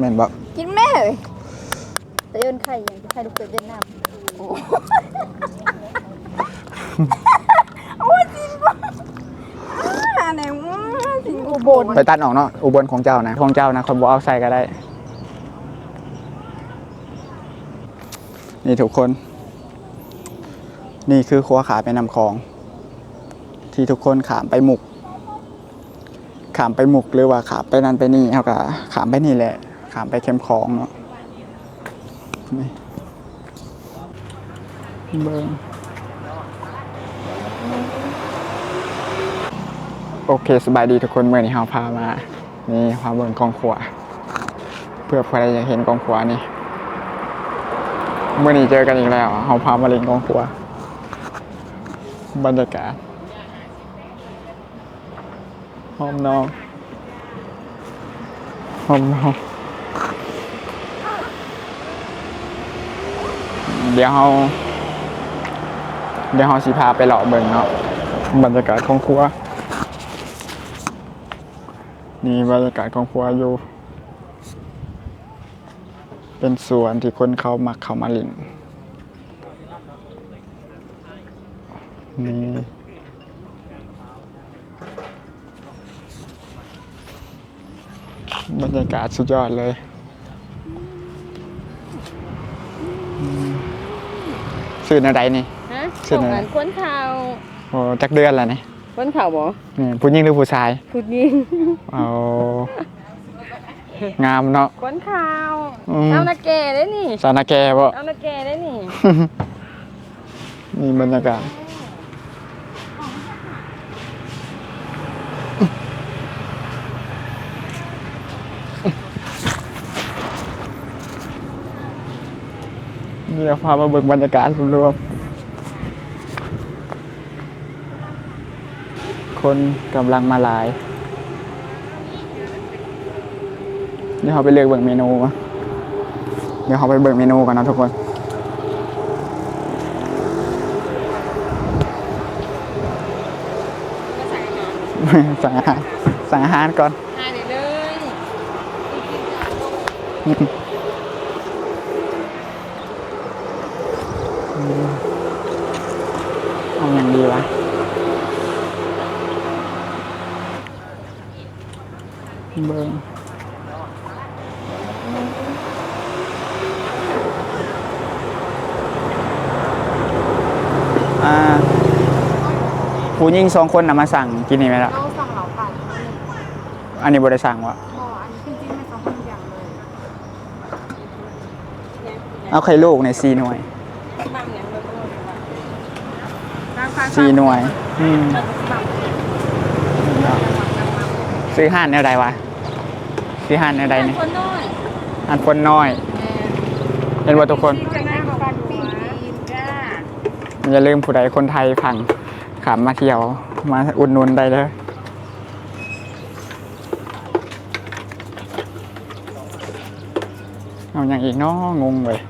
แม่นบ่กินแม่เอ้ยแต่เอิ้นไข่ยังไข่ลูกเกิดเวียดนามโอ้โอ้ยจริงป่ะอ่าไหนวะจริงอุบลไปตัดออกเนาะอุบลของเจ้านะของเจ้านะคนบ่เอาใส่ก็ได้ นี่ทุกคน นี่คือครัวขาไปนำคลอง ที่ทุกคนขามไปหมุกขามไปหมุกหรือว่าขามไปนั่นไปนี่เขาก็ขามไปนี่แหละ ขามไปเข้มคลองเนาะนี่เบิ้งโอเคสบายดีทุกคนเมื่อนี้เราพามา นี่พาเบิ้งกองขวาเพื่อใครอยากเห็นกองขวานี่เมื่อนี้เจอกันอีกแล้วเราพามาเล่นกองขวาบรรยากาศหอมน้องหอมน้อง เดี๋ยวเราเดี๋ยวเราสิพาไปเลาะเบิ่งเนาะบรรยากาศของครัวนี่บรรยากาศของครัวอยู่ เป็นสวนที่คนเขามักเข้ามาลินนี่บรรยากาศสุดยอดเลย สื่อในใดนี่ ฮะเสร็จแล้วส่งงานควนข่าวโอ้จักเดือนแล้วนี่ควนข่าวบ่นี่ผู้หญิงหรือผู้ชายพูดยิงเอางามเนาะ ควนข่าวอืม เอานาแก่ได้นี่สาวนาแกบ่ เอานาแก่ได้นี่ นี่บรรยากาศ เดี๋ยวพามาเบิ่งบรรยากาศรวมๆคนกำลังมาหลายเดี๋ยวเราไปเลือกเบิ่งเมนูมาเดี๋ยวเราไปเบิ่งเมนูกันนะทุกคน สั่งอาหารสั่งอาหารก่อน หาได้เลยเอาอย่างดี วะ เบิ้งอ่าผู้หญิงสองคนนะมาสั่งกินนี่ไหมล่ะเอาสั่งเหล่าไก่อันนี้บริสั่งวะบ่อันนี้จริงๆไม่ต้องคนอย่างเลย เอาไข่ลูกในซีหน่วย บางอย่าง เลยซีหน่วยอืมซื้อห่านแนวใดวะ ซื้อห่านแนวใดเนี่ยคนน้อยอันคนน้อย เห็นว่าทุกคนจะนั่งปันปิ้งกินจ้าอย่าลืมผู้ใดคนไทยพังขามมาเที่ยว มาอุดหนุนได้เลยเอาอย่างอีกเนาะงงเลย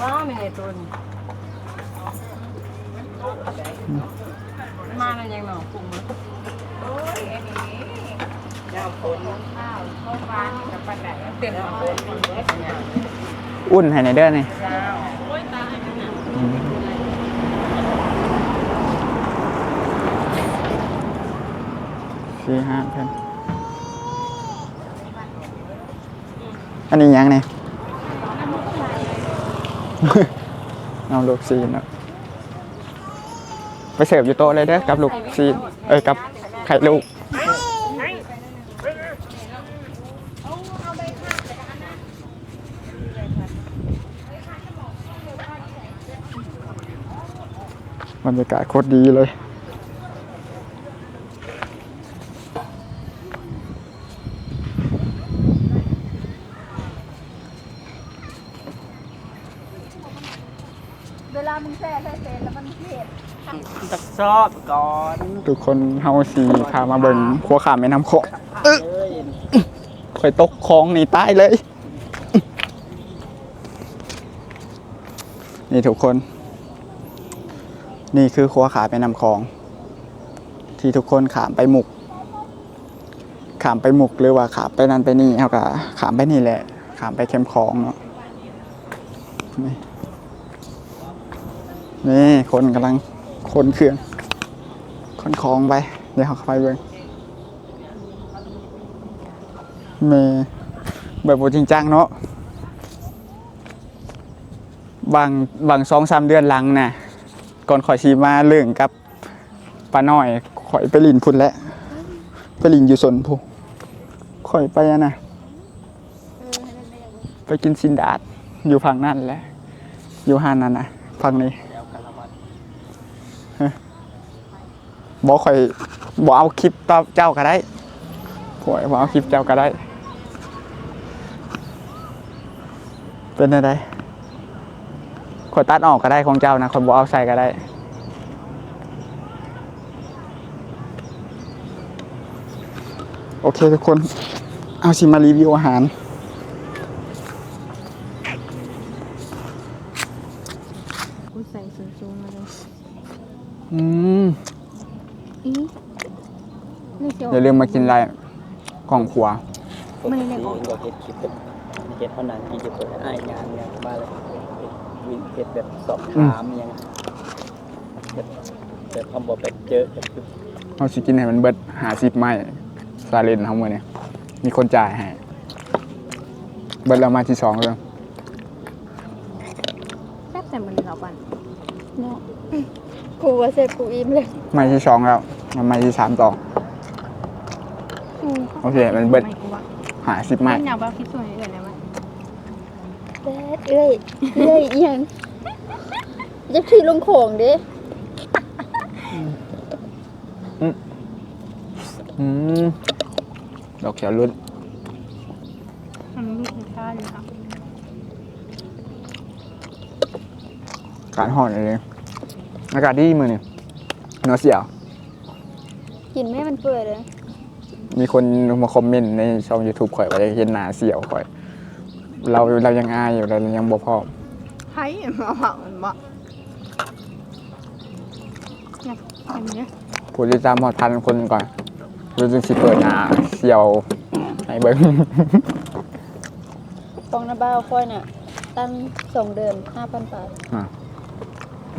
อ๋อมีไงตัวนี้มาแล้วยังหนอปรุงแล้วโอ้ยอันนี้ยาวฝนข้าวข้าวฟ้ากับปันไหนเต็มฝนเลยอุ่นให้ในเด้อนี่สี่ห้าเพิ่น อันนี้ยังเนี่ยเอาลูกซีนเนาะไปเสิร์ฟอยู่โต๊ะเลยเด้อกับลูกซีนเอ้ยกับไข่ลูกบรรยากาศโคตรดีเลย เวลามึงแซ่ใส่เซนแล้วมันเผ็ดตักซอบก่อนทุกคนเฮาสีพามาเบิ่งขัวขามแม่น้ำโขงเลยข่อยตกคลองหนีตายเลย นี่ทุกคน นี่คือครัวขาไปนำคลอง ที่ทุกคนขามไปหมุก ขามไปหมุกหรือว่าขามไปนั่นไปนี่เขาก็ขามไปนี่แหละ ขามไปเข้มคลองเนาะ นี่คนกำลังคนเครื่องคนคลองไป เดี๋ยวเขาเข้าไปเบิ่งเมแบบจริงจังเนาะบางบางสองสามเดือนหลังน่ะ ก่อนข่อยชีมาเรื่องกับป้าน้อยข่อยไปลินพุ่นแล้วไปลินอยู่สนพูข่อยไปอะนะไปกินซินดาดอยู่ฝั่งนั่นแหละอยู่หานนั่นนะฝั่งนี้ บอกข่อยบอกเอาคลิปเจ้าก็ได้ข่อยบอกเอาคลิปเจ้าก็ได้ เป็นอะไรข่อยตัดออกก็ได้ของเจ้านะข่อยบอกเอาใส่ก็ได้โอเคทุกคน เอาชิมารีวิวอาหาร กูใส่สูงสูงมาเลยอืม อีนี่เชียวอย่าลืมมากินอะไรกล่องขวาไม่ได้เรียกออกอยากเห็ดคลิปแบบเห็ดเท่านั้นที่จะเปิดไอ้งานเนี่ยบ้านเลยวินเห็ดแบบสอบถามอยังแบบแบบคำบอกแบบเจอแบบคือเอาสิกินให้มันเบิดหาสิบไม้ซาเลนทั้งหมดเนี่ยมีคนจ่ายให้เบิดเรามาที่สองเลยแซ่บแต่มันเราบันเนาะ กูว่าเสร็จกูอิ่มเลยไม้ที่สองแล้วมาไม้ที่สามต่อโอเค มันเบิดไม่กูว่าหาสิบไม้ไม่อยากว่าคิดส่วนอื่นนะมั้ยแป๊ดเอ้ยเอ้ยอีหยังจะขี่ลงโขงดิอืมดอกเขียวรุ่นมันมีคุณค่าอยู่ค่ะ การห่อนเลย อากาศดีมือนี่เนื้อเสียว กินไม่ให้มันเปื่อยเลย มีคนมาคอมเมนต์ในช่อง YouTube ข่อยว่าได้เห็นหน้าเสียวข่อย เราเรายังอายอยู่เรายังบ่พร้อมไผ่มาเผามันบ่เนี่ยอันนี้ผู้ติดตามหอดพันคนก่อนรู้จึงสิเปิดหน้าเสียวให้เบิ้ง ฟองน้ำบ้าวค่อยน่ะตั้งสองเดือนห้าพันบาท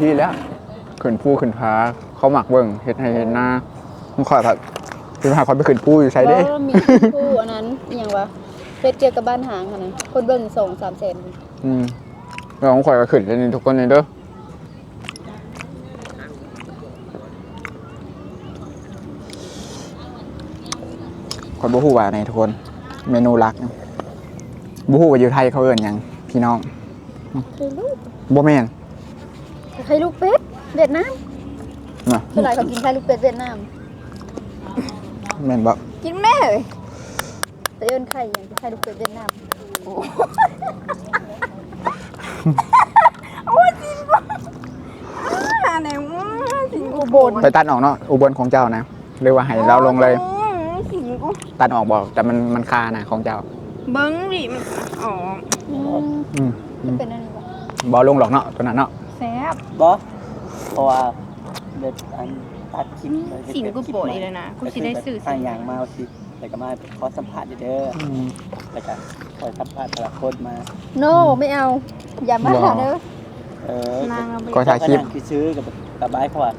ดีแล้ว ขึ้นผู้ขึ้นพาเขาหมักเบิ้งเฮ็ดให้เห็นหน้าผมขอยผัดคือพาเขาไปขึ้นผู้อยู่ใช้ได้ แล้วมีผู้อันนั้นอหย่างวะเพชรเกี่ยวกับบ้านหางค่ะนะคนเบิ่งสองสามแสนอืมแล้วผมขอยก็ขึ้นเลยนี่ทุกคนเลยเด้อคนบ่ฮู้ว่าในทุกคน เมนูหลักบ่ฮู้ว่าอยู่ไทยเขาเอิ้นหยังพี่น้องใครลูกบ่แม่นใครลูกเป็ด เวียดนามน่ะเท่าไหร่เขากินใครลูกเป็ดเวียดนาม แม่นบ่กินแม่เลยแต่เอิ้นไข่อย่างใครลูกเป็ดเวียดนามอ่าไหนว่าสิงอุบลไปตัดออกเนาะอุบลของเจ้านะหรือว่าให้เราลงเลยสิงกูตัดออกบอกแต่มันมันคานะของเจ้าเบิ้งดิมันอ๋ออืมอืมมันเป็นอะไรวะบอลงหรอกเนาะตัวนั้นเนาะแซ่บ บอ เพราะว่าเด็ดอันตัดคลิปเลยสิงกูโปรดอีกแล้วนะกูสิได้สื่อทางอย่างมาเอาสิแล้วก็มาขอสัมผัสเด้ออืมแล้วก็คอยสัมผัสแต่ละคนมา โนไม่เอา อย่ามาหรอเด้อเออนางเอาไปก็ถ่ายคลิปเจ้นั่งคือซื้อกับกับบายเขาว่า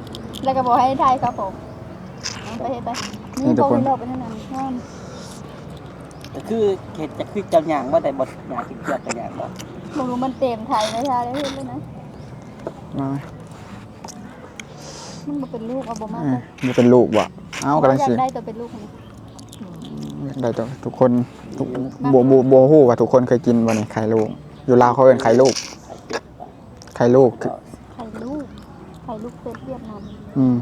แล้วก็บอกให้ทายครับผมเอาไปเฮ็ดไปนี่บอกให้เราไปเท่านั้นงอนก็คือเห็ดจะคือเจ้าอย่างว่าแต่บทอย่างที่เกี่ยวกับอย่างบ่บอกรู้มันเต็มไทยไม่ใช่ได้เฮ็ดเลยนะมา มันบ่เป็นลูกเอาบ่มากเอ้ยมันเป็นลูกว่ะเอ้ากำลังอยาสิกได้ตัวเป็นลูกนี่ได้ตัวทุกคนทุกบัวบัวบัวฮู้ว่าทุกคนเคยกินวันนี้ไข่ลูก อยู่ลาวเขาเอิ้นไข่ลูก ไข่ลูกคือไข่ลูกไข่ลูกเป็ดเวียดนามอืม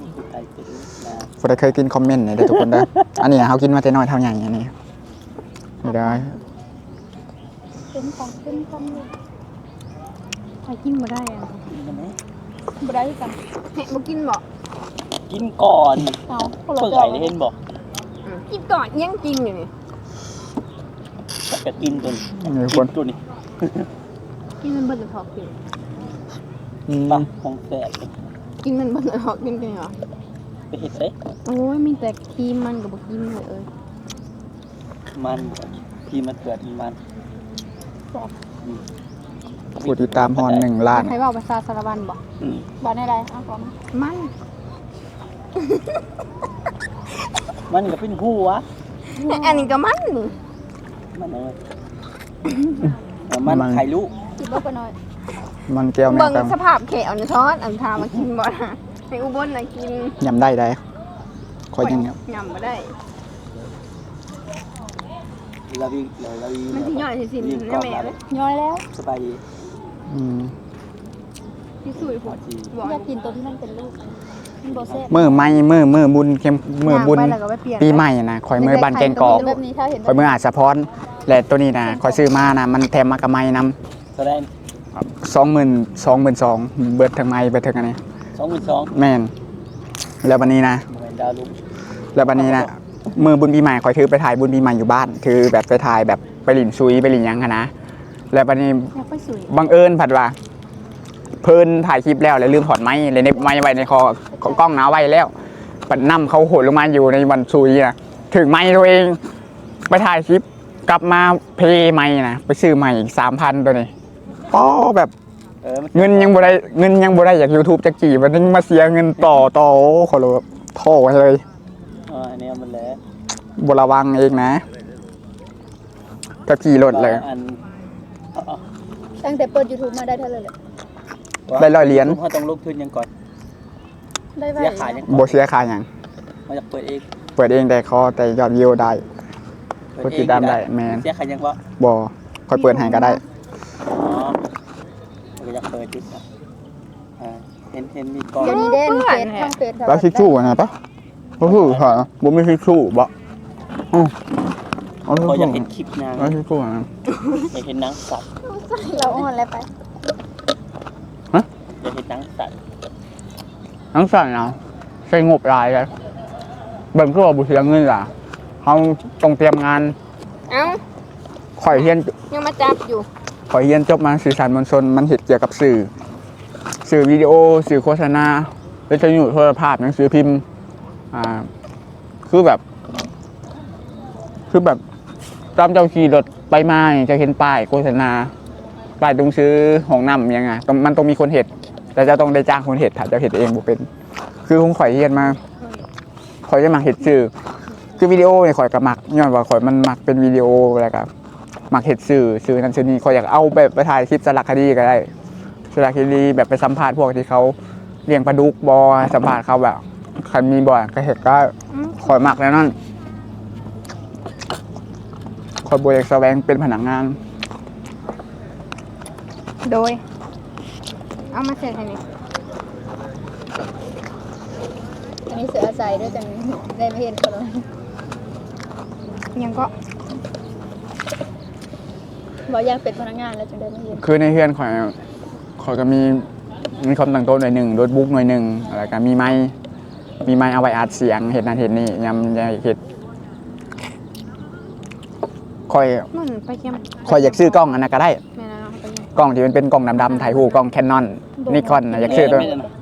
นี่คือไก่เป็นนะผู้ใดเคยกินคอมเมนต์หน่อยเด้อทุกคนเด้อ อันนี้เขากินมาแต่น้อยเท่าใหญ่อันนี้ไม่ได้เป็นของเป็นคำลูกใครกินมาได้อะกินกันไหม บ่ได้กันเฮ้บ่กินบ่กินก่อนเอาคนละเปื่จออยได้เห็นบอกกินก่อนยังกินอยู่นี่จะกินจนนี่ทุกคนตัวนี้กินมันเบิดหรือพอกินอืมปะของแสบกินมันบ่ได้หรอกกินกันเหรอไปเห็ดเด้โอ้ยมีแต่ครีมมันกับบ่ครีมเลยเอ้ยมันที่มันเกิดมัน ผู้ติดตามฮอนหนึ่งล้านใครเว้าภาษาสารวันบ่อืม บ่ได้ไรเอาก่อนมันมันก็เป็นหัวอันนี้ก็มันนี่มันเออเอามัน ไข่ลูกคิดว่าปะน้อยมันแก้วแม่เบิ่งกันสภาพแขวนี่ช้อนอันทามากินบ่นะในอุบลน่ะกินยำได้ได้คอยยังเงี้ยยำบ่ได้ เราวิ่งเราเราวิ่งมันสิย่อยสิสิวิ่งแม่กล้องแม่มาเลเลยยย่อยแล้วสบายดี อืมที่สุดพอจีอยากกินตัวที่มันเป็นลูกมันบ่แซ่บมือไม่มือมือบุญเข้มมือบุญ ย่างไปแล้วก็ไปเปลี่ยนปีใหม่นะคอยมือบันแกงกอกแบบนี้ถ้าเห็นคอยมืออาจสะพอนและตัวนี้นะคอยซื้อมานะมันแถมมากระไม้นแสดงำสองหมื่นสองหมื่นสองเบิดทั้งไม้เบิดทั้งอันนี้สองหมื่นสองแม่น แล้ววันนี้นะ เหมือนดาวลุกแล้ววันนี้นะมือบุญปีใหม่คอยถือไปถ่ายบุญปีใหม่อยู่บ้านถือแบบไปถ่ายแบบไปหลินซุยไปหลินหยังคะนะ แล้ววันนี้อยากไปสวยบังเอิญผัดว่า เพิ่นถ่ายคลิปแล้วเลยลืมถอดไม้เลยในไม้ไว้ในคอของกล้องหนาไว้แล้วปัดนํเขาโหดลงมาอยู่ในวันซุยนะถึงไม้ตัวเอง ไปถ่ายคลิปกลับมาเพย์ไม้นะไปซื้อใหม่อีกสามพันตัวนี้ป้อแบบ เออมันเงินยังบ่ได้เงินยังบ่ได้จาก YouTube จากกี่มันยังมาเสียเงินต่อต่อโอ้ขอรู้โทษเลยเอออันเนี้ยมันแล้วบระวังเองนะถ้าขี่รถเลย อันเอาเอา ตั้งแต่เปิด YouTube มาได้เท่าไหร่เลยได้ร้อยเหรียญเขาต้องลงทุนยังก่อนได้ไว้เสียขายยังโบเสียค่าอย่างมาจากเปิดเองเปิดเองแต่คอแต่ยอดวิวได้เปิกดติดตามได้แมน เสียขายยังวะบอคอยเปิดให้ก็ได้ อ๋อเราอยากเปิดดิอ่าเห็นเห็นมีกล้องเดี๋ยวนี้เด่นเฟซช่องเฟซแล้วชิชชู่นะปะก็คือหาบ่มีชิชชู่บ่อือ เอาชิชพออยากชู่เห็นคลิปนางแล้วชิชชู่นะอยากเห็นหนังสัตว์เราอ่อนแล้วไปอยากเห็นหนังสัตว์ทั้งสั่นเนาะใช้งบหลายเลยเบิ่งคือว่าบ่เสียเงินล่ะเฮาต้องเตรียมงานเอ้าข่อยเรียนยังมาจับอยู่ขอยเรียนจบมาสื่อสารมวลชนมันเห็ดเกี่ยวกับสื่อ สื่อวิดีโอ สื่อโฆษณาวิทยุโทรภาพหนังสือพิมพ์ อ่า คือแบบ คือแบบ ตามเจ้าขี่รถไปมานี่จะเห็นป้ายโฆษณาป้ายตรงซื้อของนำยังไงต้องมันต้องมีคนเห็ด แต่จะต้องได้จ้างคนเห็ดถ้าเจะเห็ดเองบ่เป็น คือผมข่อยเรียนมาข่อยจะมาเห็ดสื่อคือวิดีโอเนี่ยข่อยกับมักย้อนว่าข่อยมันมักเป็นวิดีโอแล้วก็มักเห็ดสื่อสื่อนั้นสื่อนี้ข่อยอยากเอาแบบไปถ่ายคลิปสารคดีก็ได้สารคดีแบบไปสัมภาษณ์พวกที่เขาเลี้ยงปลาดุกบอสัมภาษณ์เขาแบบใครมีบ่อก็เห็ดก็ข่อยมักแล้วนั่น ข่อยบอยากแสวงเป็นพนักงาน โดย เอามาเสร็จให้นี่อันนี้เสืออาศัยด้วยจังได้ไม่เห็นคนเลยยังก็บอกอยากเป็นพนักงานแล้วจังได้ไม่เห็นคือในเพื่อนข่อยข่อยก็มีมีคอมตั้งโต๊ะหน่อยหนึ่งโน้ตบุ๊กหน่อยหนึ่งอะไรกันมีไม้มีไม้เอาไว้อัดเสียงเห็ดนั่นเห็ดนี่ยำยำเห็ด ข่อยมันไปเยี่ยมข่อยอยากซื้อกล้องอันนั้นก็ได้ แม่นะเราไปเยี่ยมกล้องที่มันเป็นกล้องดำๆถ่ายรูปกล้องแคนนอนนิคอนอยากซื้อตัว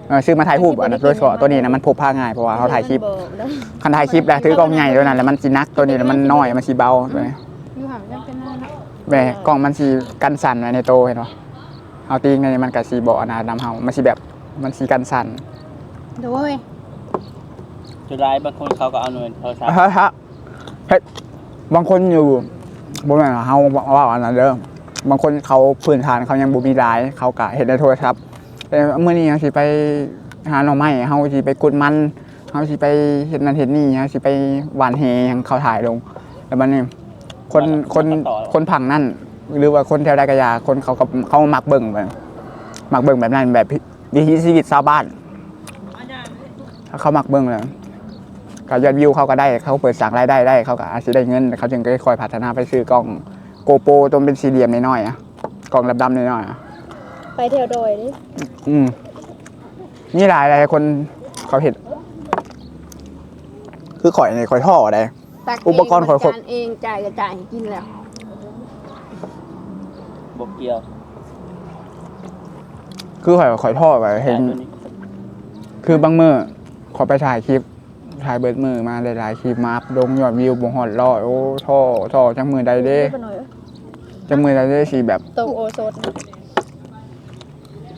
เออซื้อมาถ่ายรูปอันนั้นโดยเฉพาะตัวนี้นะมันพกพาง่ายเพราะว่าเขาถ่ายคลิปบอกได้คันถ่ายคลิปแล้วถือกล้องใหญ่ตัวนั้นแล้วมันสีนักตัวนี้แล้วมันน้อยมันสีเบาตัวนี้อยู่ห่างกันเป็นหน้าเนาะแหม่กล้องมันสีกันสั่นไว้ในโตเห็นปะเอาตีงในมันกับสีเบาะนะดำเฮามันสีแบบมันสีกันสั่นโดยจุดร้ายบางคนเขาก็เอาหน่วยโทรศัพท์ฮะฮะเฮ้ยบางคนอยู่ บนแม่นเฮาว่าอันนั้นเด้อบางคนเขาพื้นฐานเขายังบ่มีหลาย เขากะเห็นในโทรศัพท์แต่เมื่อนี้เฮาสิไปหาหน่อไม้เฮาสิไปกุดมันเฮาสิไปเฮ็ดนั่นเฮ็ดนี่เฮาสิไปหวานเฮหยังเขาถ่ายลง แล้วมันนี่คนคนคนผังนั่นหรือว่าคนแถวใดกะยาคนเขาก็เขามักเบิ่งแบบมักเบิ่งแบบนั้นแบบวิถีชีวิตชาวบ้าน เขามักเบิ่งเลย ก็ยอดวิวเขาก็ได้เขาเปิดสั่งรายได้ได้เขาก็อาจจะได้เงินเขาจึงได้คอยพัฒนาไปซื้อกล้องโกโปรตัวเป็นสี่เหลี่ยมน้อยๆอะกล้องดำๆน้อยๆอะไปแถวโดยดิอืมนี่หลายหลายคนเขาเห็น คือข่อยในข่อยท่อได้ตักอุปกรณ์ขนส่งเองจ่ายก็จ่ายให้กินแล้วบกเกี่ยว คือข่อยข่อยท่อไปเห็นตัวนี้คือบางมือขอไปถ่ายคลิป ถ่ายเบิดมือมาหลายๆคลิปมาอัพลงยอดวิวบ่ฮอดร้อยโอ้ท่อท่อจังมือใดเด้ไปหน่อยจังมือใดเด้สิแบบโตโอโซด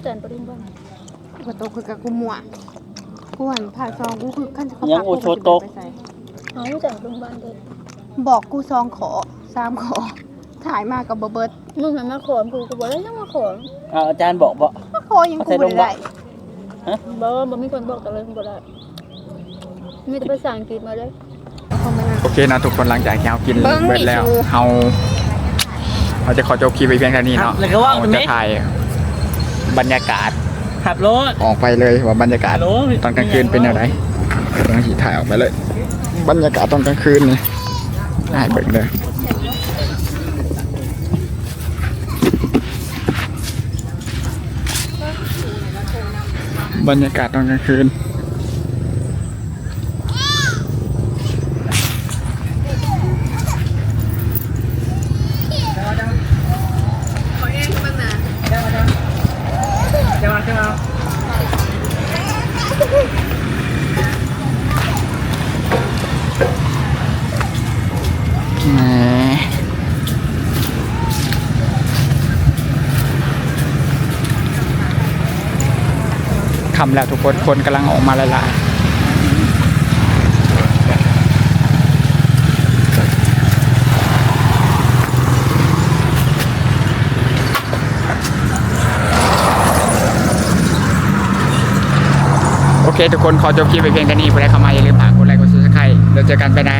เตือนประเด็นบ้างกูโตคือกับกูมัวกูหันผ่าซองกูคือขั้นจะเขายังโอโชโตกไปใส่เอาไม่จ่ายประเด็นบ้านเด็กบอกกูซองขอสามขอ ถ่ายมากับเบอร์เบิร์ดมึงหันมาขอกูกูบอกแล้วยังมาขอเอาอาจารย์บอกบอกมาขอยังกูไม่ได้บอกว่าบ่มีคนบอกกันเลยบ่ได้ มีแต่ภาษาอังกฤษมาเลยโอเคนะทุกคนหลังจากที่เรากินเบิ่งเบิดแล้วดิชูเฮาเราจะขอจบคลิปไปเพียงแค่นี้เนาะแล้วก็ว่าเราตรงจะนี้ถ่ายบรรยากาศขับรถ ออกไปเลยว่าบรรยากาศฮัลโหล ตอนกลางคืนเป็นอย่างไรตอนที่ถ่ายออกไปเลย บรรยากาศตอนกลางคืนนี่ได้เบิกเลยบรรยากาศตอนกลางคืน จะมาจะมา แหม คำแล้วทุกคนคนกำลังออกมาหลายๆโอเค ทุกคนขอจบคลิปไปเพียงแค่นี้ผู้ใดเข้ามาอย่าลืมฝากกดไลค์กดซับสไครต์เราเจอกันไปไหน